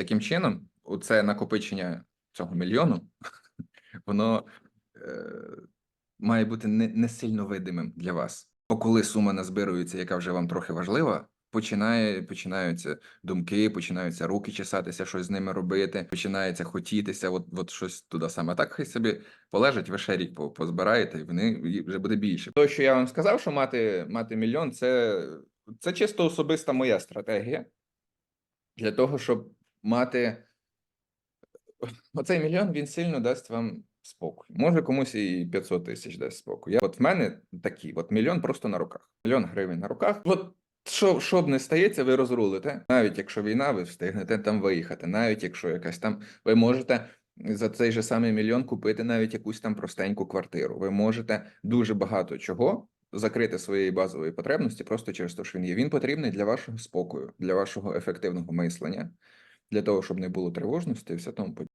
таким чином, оце накопичення цього мільйону, воно е, має бути не, не сильно видимим для вас. Бо коли сума назбирується, яка вже вам трохи важлива, починає, починаються думки, починаються руки чесатися, щось з ними робити, починається хотітися, от, от щось туди саме. Так хай собі полежать, ви ще рік позбираєте, і вони вже буде більше. То, що я вам сказав, що мати, мати мільйон, це, це чисто особиста моя стратегія для того, щоб мати оцей мільйон, він сильно дасть вам спокій. Може комусь і 500 тисяч дасть спокій. Я, от в мене такі, от мільйон просто на руках. Мільйон гривень на руках. От що, що б не стається, ви розрулите. Навіть якщо війна, ви встигнете там виїхати. Навіть якщо якась там, ви можете за цей же самий мільйон купити навіть якусь там простеньку квартиру. Ви можете дуже багато чого закрити своєї базової потребності просто через те, що він є. Він потрібний для вашого спокою, для вашого ефективного мислення, для того, щоб не було тривожності і все тому подібне.